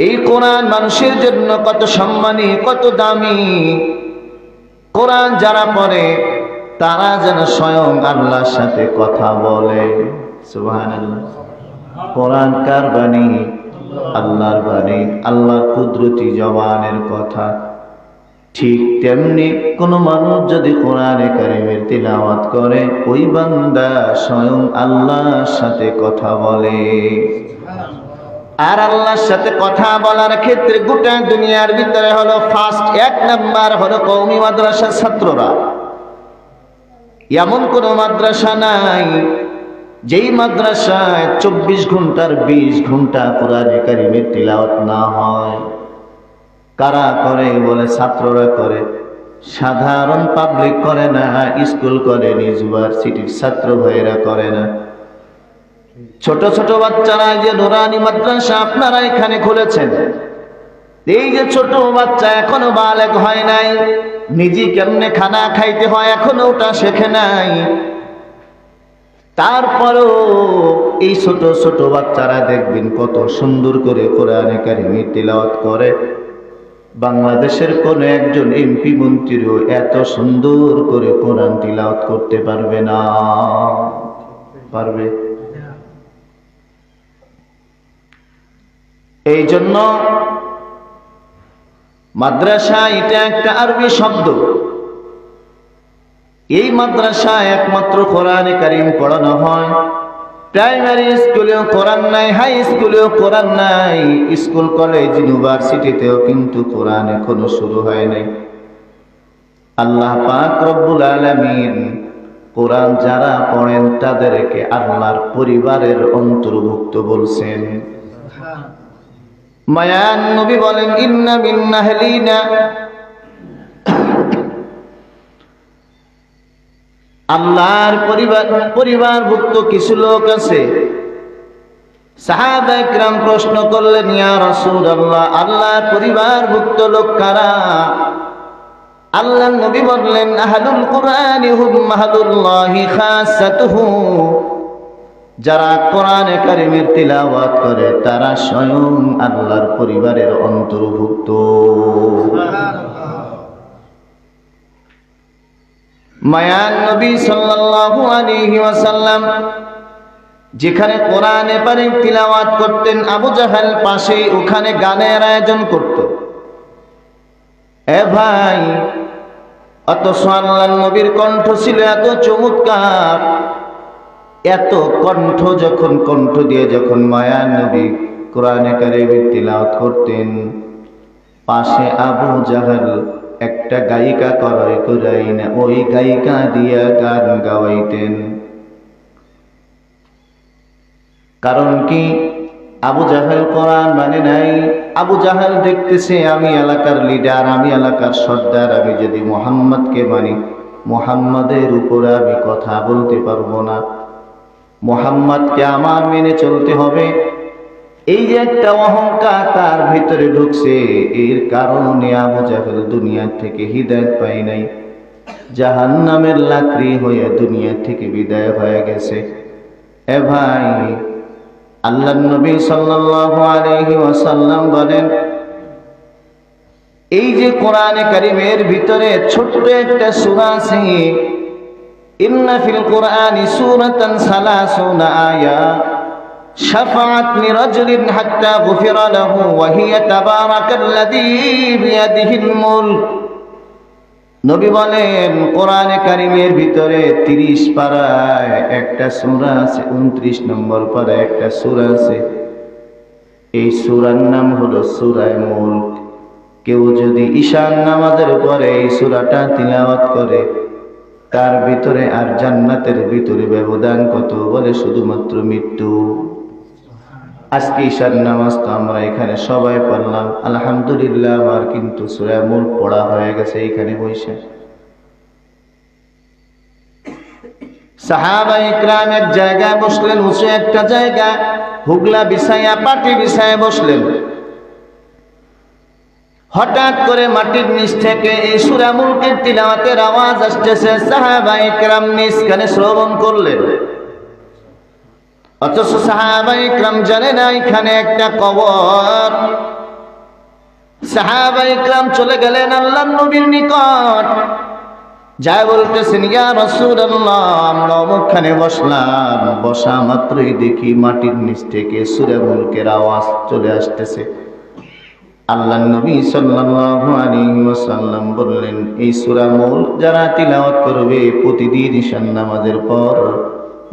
এই কোরআন মানুষের জন্য কত সম্মানী, কত দামি। কোরআন যারা পড়ে, তারা যেন স্বয়ং আল্লাহর সাথে কথা বলে। কোরআন কার বাণী? আল্লাহর বাণী। আল্লাহর কুদরতি জবানের কথা। ঠিক তেমনি কোন মানুষ যদি কোরআনে কারিমের তিলাওয়াত করে, ওই বান্দা স্বয়ং আল্লাহর সাথে কথা বলে। আর আল্লাহর সাথে কথা বলার ক্ষেত্রে গোটা দুনিয়ার ভিতরে হলো ফার্স্ট এক নাম্বার হলো কৌমি মাদ্রাসার ছাত্ররা। এমন কোন মাদ্রাসা নাই, যেই মাদ্রাসায় চব্বিশ ঘণ্টার বিশ ঘণ্টা কোরআনে কারিমের তিলাওয়াত না হয়। কারা করে বলে? ছাত্ররা করে। সাধারণ পাবলিক করে না, স্কুল করে, নিজ ইউনিভার্সিটির ছাত্র ভাইয়েরা করে না। ছোট ছোট বাচ্চারা যে নুরানি মাদ্রাসা আপনারা এখানে খুলেছেন। এই যে ছোট বাচ্চা এখনও বালেক হয় নাই, নিজে কেমনে খানা খাইতে হয় এখনও ওটা শেখে নাই। তারপরও এই ছোট ছোট বাচ্চারা দেখবেন কত সুন্দর করে কোরআনে কারিমি তিলাওয়াত করে। বাংলাদেশের কোন একজন এমপি মন্ত্রীও এত সুন্দর করে কোরআন তিলাওয়াত করতে পারবে না। পারবে? এই জন্য মাদ্রাসা এটা একটা আরবি শব্দ। এই মাদ্রাসা একমাত্র কোরআনে কারিম পড়ানো হয়। প্রাইমারি স্কুলেও কোরআন নাই, হাই স্কুলেও কোরআন নাই, স্কুল, কলেজ, ইউনিভার্সিটিতেও কিন্তু কোরআন এখনও শুরু হয় নাই। আল্লাহ পাক রব্বুল আলামিন কোরআন যারা পড়েন তাদেরকে আল্লাহর পরিবারের অন্তর্ভুক্ত বলছেন। মায়ান নবী বলেন, ইন্না মিন নাহলিনা আল্লাহর পরিবার পরিবারভুক্ত কিছু লোক আছে। সাহাবা একরাম প্রশ্ন করলেন, ইয়া রাসূলুল্লাহ, আল্লাহর পরিবারভুক্ত লোক কারা? আল্লাহ নবী বললেন আহাদুল কুরআনি হুম মাহাদুল্লাহি খাসাতুহু। যারা কোরআনে কারিমের তিলাওয়াত করে, তারা স্বয়ং আল্লাহর পরিবারের অন্তর্ভুক্ত। মায়ান নবী সাল্লাল্লাহু আলাইহি ওয়াসাল্লাম যেখানে কোরআনে পারে তিলাওয়াত করতেন, আবু জাহাল পাশে ওখানে গানের আয়োজন করত। এ ভাই, অথচ আল্লাহ নবীর কণ্ঠ ছিল এত চমৎকার এত কণ্ঠ যখন, কণ্ঠ দিয়ে যখন মায়া নবী কোরআনে কারিমের তিলাওয়াত করতেন, পাশে আবু জাহাল একটা গায়িকা করাই করাই না, ওই গায়িকা দিয়া গান গাওয়াইতেন। কারণ কি আবু জাহেল কোরআন মানে নাই? আবু জাহেল দেখতেছে আমি এলাকার লিডার, আমি এলাকার সর্দার, আমি যদি মোহাম্মদকে মানি, মোহাম্মদের উপরে আমি কথা বলতে পারব না। মোহাম্মদকে আমার মেনে চলতে হবে। এই যে একটা অহংকার তার ভিতরে ঢুকছে, এর কারণে আবু জাহেল দুনিয়ার থেকে হৃদয়ত পাই নাই। জাহান নামের লাকড়ি হয়ে দুনিয়া থেকে বিদায় হয়ে গেছে। এ ভাই, আল্লাহ নবী আলাইহি ওয়াসাল্লাম বলেন, এই যে কোরআনে কারিমের ভিতরে ছোট্ট একটা সূরা আছে ইন্না ফিল কোরআনি সূরাতান সালাসুনা আয়া شفعت لرجل حتى غفر له وهي تبارك الذي بيده الملك নবী বলেন কোরআনে কারিমের ভিতরে তিরিশ পাড়ায় একটা সুরা আছে উনত্রিশ নম্বর পাড়ায় একটা সুরা আছে এই সুরার নাম হলো সুরায় মুল্ক কেউ যদি ঈশান নামাজের পরে এই সুরাটা তিলাওয়াত করে তার ভিতরে আর জান্নাতের ভিতরে ব্যবধান কত বলে শুধুমাত্র মৃত্যু? আজকে ঈশার নামাজ তো আমরা এখানে সবাই পড়লাম। আলহামদুলিল্লাহ, আমার কিন্তু সুরায় মূল পড়া হয়ে গেছে এইখানে বসে। সাহাবা এক জায়গায় বসলেন, উঁচু একটা জায়গা। হুগলা বিছাইয়া পাটি বিছায় বসলেন। হঠাৎ করে মাটির নিচ থেকে এই সুরা মুলকের তিলাওয়াতের আওয়াজ আসতেছে সাহাবাই ইকরাম নিজ কানে শ্রবণ করলেন। অথচ সাহাবাই ইকরাম জানে না, এখানে একটা কবর। সাহাবা ইকরাম চলে গেলেন আল্লাহ নবীর নিকট। যাই বলতেছেন, ইয়া রাসূলুল্লাহ, আমরা অমুকখানে বসলাম। বসা মাত্রই দেখি মাটির নিচ থেকে সুরে মুলকের আওয়াজ চলে আসতেছে। আল্লাহ নবী সাল্লাল্লাহু আলাইহি ওয়াসাল্লাম বললেন, এই সূরা মূল যারা তিলাওয়াত করবে প্রতিদিন ঈশান নামাজের পর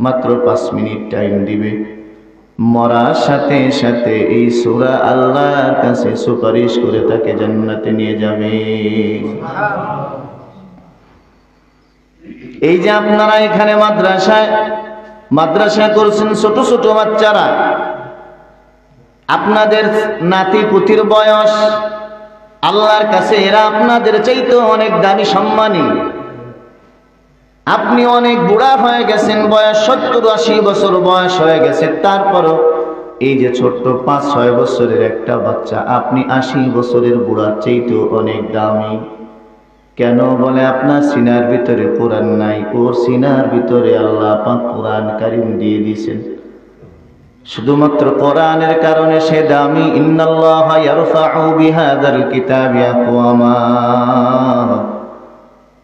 মাত্র পাঁচ মিনিট টাইম দিবে। মরার সাথে সাথে এই সূরা আল্লাহর কাছে সুপারিশ করে তাকে জান্নাতে নিয়ে যাবে। এই যে আপনারা এখানে মাদ্রাসায় মাদ্রাসা করছেন ছোট ছোট বাচ্চারা আপনাদের নাতি পুতির বয়স। আল্লাহর কাছে এরা আপনাদের চাইতে অনেক দামি সম্মানী। আপনি অনেক বুড়া হয়ে গেছেন, বয়স সত্তর আশি বছর বয়স হয়ে গেছে। তারপরও এই যে ছোট্ট পাঁচ, ছয় বছরের একটা বাচ্চা, আপনি আশি বছরের বুড়ার চাইতেও অনেক দামি। কেন বলে আপনার সিনার ভিতরে কোরআন নাই? ওর সিনার ভিতরে আল্লাহ পাক কোরআন কারিম দিয়ে দিয়েছেন। শুধুমাত্র কোরআনের কারণে সে দামি ইন্নাল্লাহ ইয়ারফাউ বিহাদাল কিতাবি আকওয়ামা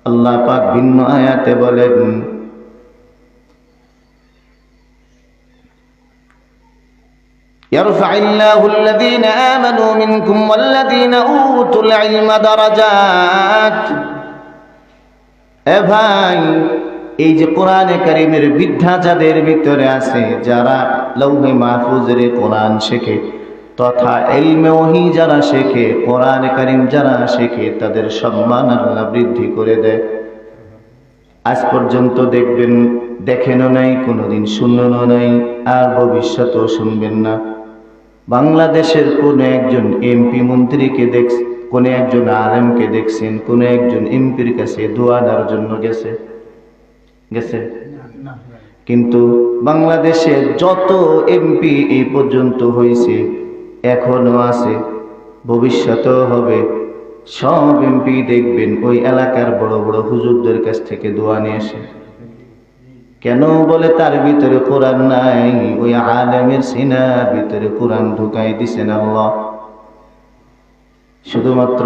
আল্লাহ পাক ভিন্ন আয়াতে বলেন يرفع الله الذين آمنوا منكم والذين أوتوا العلم درجات এ ভাই এই যে কোরআনে কারিমের বিদ্যা যাদের ভিতরে আছে, যারা লৌহে মাহফুজের কোরআন শেখে, তথা এলমে ওহি যারা শেখে, কোরআনে কারিম যারা শেখে, তাদের সম্মান আল্লাহ বৃদ্ধি করে দেয়। আজ পর্যন্ত দেখবেন, দেখেনও নাই, কোনোদিন শুনেনও নাই, আর ভবিষ্যতেও শুনবেন না। বাংলাদেশের কোন একজন এমপি মন্ত্রীকে দেখ, কোন একজন আলেমকে দেখছেন, কোন একজন এমপির কাছে দোয়া দেওয়ার জন্য গেছে। গেছে? কিন্তু বাংলাদেশে যত এমপি এই পর্যন্ত হয়েছে এখনও আছে ভবিষ্যতেও হবে। সব এমপি দেখবেন ওই এলাকার বড় বড় হুজুরদের কাছ থেকে দোয়া নিয়ে আসে কেন বলে তার ভিতরে কোরআন নাই? ওই আলেমের সিনার ভিতরে কোরআন ঢুকাই দিছেন আল্লাহ। শুধুমাত্র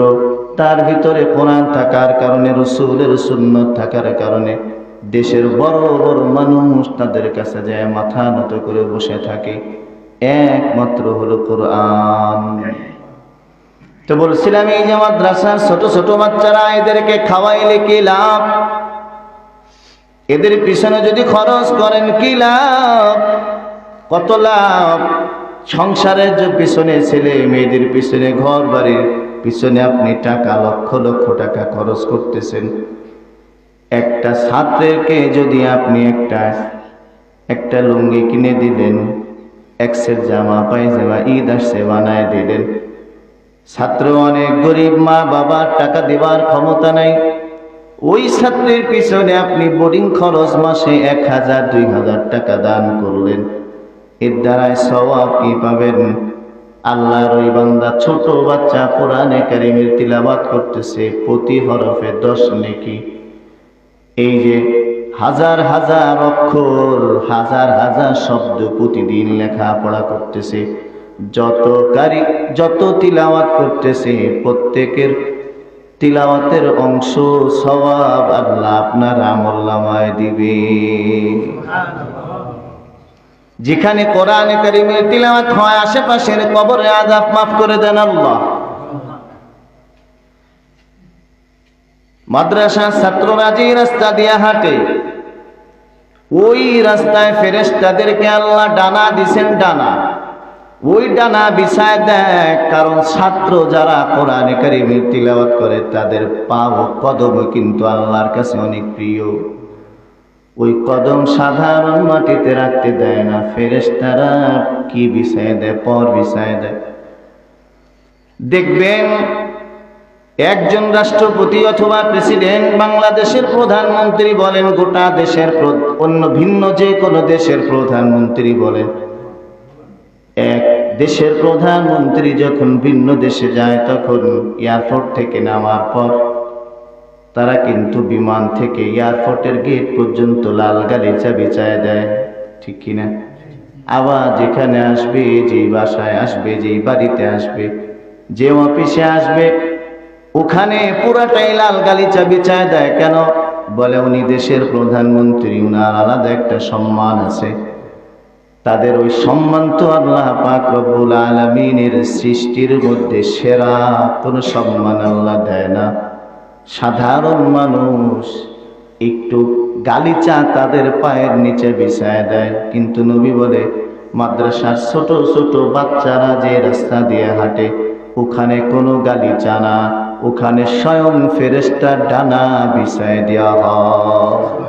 তার ভিতরে কোরআন থাকার কারণে রসুলের সুন্নত থাকার কারণে দেশের বড় বড় মানুষ তাদের কাছে যায়, মাথা নত করে বসে থাকে। একমাত্র হলো কোরআন। তো বলছিলাম, এই যে মাদ্রাসার ছোট ছোট বাচ্চারা, এদেরকে খাওয়াইলে কি লাভ? এদের পিছনে যদি খরচ করেন কি লাভ? কত লাভ? সংসারের যে পিছনে ছেলে, মেয়েদের পিছনে ঘর বাড়ির পিছনে আপনি টাকা লক্ষ লক্ষ টাকা খরচ করতেছেন। একটা ছাত্রকে যদি আপনি একটা একটা লুঙ্গি কিনে দিলেন এক সেট জামা, পায়জামা, ঈদ আসছে, বানায় দিলেন। ছাত্র অনেক গরিব, মা বাবার টাকা দেওয়ার ক্ষমতা নাই। ওই ছাত্রের পিছনে আপনি বোর্ডিং খরচ মাসে এক হাজার, দুই হাজার টাকা দান করলেন। এর দ্বারায় সওয়াব কি পাবেন? আল্লাহর ওই বান্দা ছোট বাচ্চা কোরআনে কারিমের তিলাবাত করতেছে, প্রতি হরফে দশ নেকি। এই যে হাজার হাজার অক্ষর, হাজার হাজার শব্দ প্রতিদিন লেখাপড়া করতেছে, যত কারি, যত তিলাওয়াত করতেছে, প্রত্যেকের তিলাওয়াতের অংশ, সওয়াব আল্লাহ আপনার আমল্লামায় দিবে। যেখানে কোরআনে কারিমের তিলাওয়াত হয়, আশেপাশের কবরে আজাব মাফ করে দেন আল্লাহ। মাদ্রাসার ছাত্ররা যে রাস্তা দিয়া হাঁটে। ওই রাস্তায় ফেরেশতাদেরকে আল্লাহ ডানা দিছেন ডানা। ওই ডানা বিছায় দেয়, কারণ ছাত্র যারা কোরআনে কারিমের তিলাওয়াত করে, তাদের পা ও কদম কিন্তু আল্লাহর কাছে অনেক প্রিয়। ওই কদম সাধারণ মাটিতে রাখতে দেয় না, ফেরেশতারা কি বিছায় দেয়, পর বিছায় দেয়। দেখবেন একজন রাষ্ট্রপতি অথবা প্রেসিডেন্ট বাংলাদেশের প্রধানমন্ত্রী বলেন, গোটা দেশের অন্য ভিন্ন যে কোনো দেশের প্রধানমন্ত্রী বলেন। এক দেশের প্রধানমন্ত্রী যখন ভিন্ন দেশে যায়, তখন এয়ারপোর্ট থেকে নামার পর তারা কিন্তু বিমান থেকে এয়ারপোর্টের গেট পর্যন্ত লাল গালি চাবি বিছায় দেয়। ঠিক কিনা? আবার যেখানে আসবে, যেই বাসায় আসবে, যেই বাড়িতে আসবে, যে অফিসে আসবে ওখানে পুরাটাই লাল গালিচা বিছায় দেয় কেন? বলে উনি দেশের প্রধানমন্ত্রী, উনার আলাদা একটা সম্মান আছে। তাদের ওই সম্মান তো আল্লাহ পাক রব্বুল আলমিনের সৃষ্টির মধ্যে সেরা, কোনো সম্মান আল্লাহ দেয় না। সাধারণ মানুষ একটু গালিচা তাদের পায়ের নিচে বিছায় দেয়। কিন্তু নবী বলে, মাদ্রাসার ছোট ছোট বাচ্চারা যে রাস্তা দিয়ে হাঁটে, ওখানে কোনো গালিচা না। ওখানে স্বয়ং ফেরেস্তার ডানা বিষয় দেওয়া হয়।